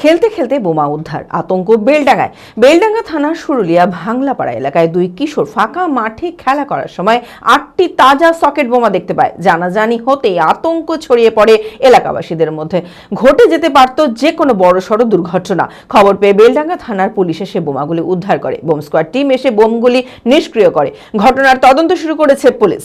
খেলতে খেলতে বোমা উদ্ধার, আতঙ্ক বেলডাঙ্গায়। বেলডাঙ্গা থানার সুরুলিয়া ভাংলাপাড়া এলাকায় দুই কিশোর ফাঁকা মাঠে খেলা করার সময় আটটি তাজা সকেট বোমা দেখতে পায়। জানাজানি হতেই আতঙ্ক ছড়িয়ে পড়ে এলাকাবাসীদের মধ্যে। ঘটে যেতে পারত যে কোনো বড়সড় দুর্ঘটনা। খবর পেয়ে বেলডাঙ্গা থানার পুলিশ এসে বোমাগুলি উদ্ধার করে। বোম স্কোয়াড টিম এসে বোমগুলি নিষ্ক্রিয় করে। ঘটনার তদন্ত শুরু করেছে পুলিশ।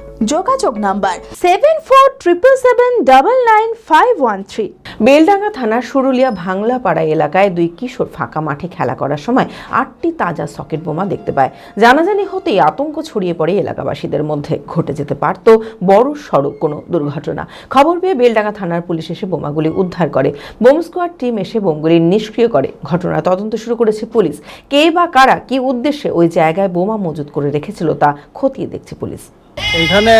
যোগাযোগ number seven four triple seven double nine five one three Beldanga থানার সুরুলিয়া ভাংলাপাড়া এলাকায় দুই কিশোর ফাঁকা মাঠে খেলা করার সময় আটটি তাজা সকেট বোমা দেখতে পায়। জানাজানি হতেই আতঙ্ক ছড়িয়ে পড়ে এলাকাবাসীদের মধ্যে। ঘটে যেতে পারত বড় সড়ক কোনো দুর্ঘটনা। খবর পেয়ে বেলডাঙ্গা থানার পুলিশ এসে বোমাগুলি উদ্ধার করে। বোম স্কোয়াড টিম এসে বোমগুলি নিষ্ক্রিয় করে। ঘটনার তদন্ত শুরু করেছে পুলিশ। কে বা কারা, কি উদ্দেশ্যে ওই জায়গায় বোমা মজুত করে রেখেছিল তা খতিয়ে দেখছে পুলিশ। এইখানে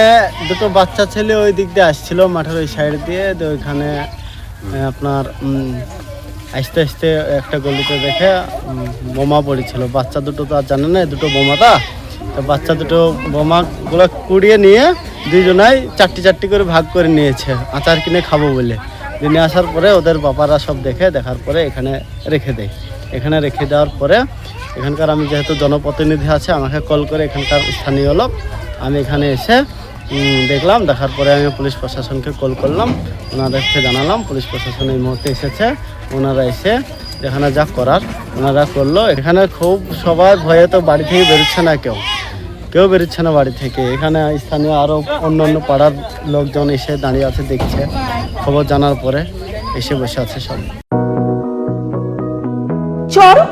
দুটো বাচ্চা ছেলে ওই দিক দিয়ে আসছিল, মাঠের ওই সাইড দিয়ে। তো ওইখানে আপনার আস্তে আস্তে একটা গলিতে দেখে বোমা পড়েছিল। বাচ্চা দুটো তো আর জানে না দুটো বোমাটা তো? বাচ্চা দুটো বোমাগুলো কুড়িয়ে নিয়ে দুজনাই চারটি চারটি করে ভাগ করে নিয়েছে, আচার কিনে খাব বলে। দিনে আসার পরে ওদের বাবারা সব দেখে, দেখার পরে এখানে রেখে দেয়। এখানে রেখে দেওয়ার পরে এখানকার আমি যেহেতু জনপ্রতিনিধি আছে, আমাকে কল করে এখানকার স্থানীয় লোক। আমি এখানে এসে দেখলাম, দেখার পরে আমি পুলিশ প্রশাসনকে কল করলাম, ওনাদেরকে জানালাম, পুলিশ প্রশাসন এই মুহূর্তে এসেছে, ওনারা এসে এখানে যা করার, ওনারা করল। এখানে খুব, সবার ভয়ে তো বাড়ি থেকে বেরোচ্ছে না কেউ। কেউ বেরোচ্ছে না বাড়ি থেকে। এখানে স্থানীয় আরও অন্য অন্য পাড়ার লোকজন এসে দাঁড়িয়ে আছে, দেখছে। খবর জানার পরে এসে বসে আছে সব। চরক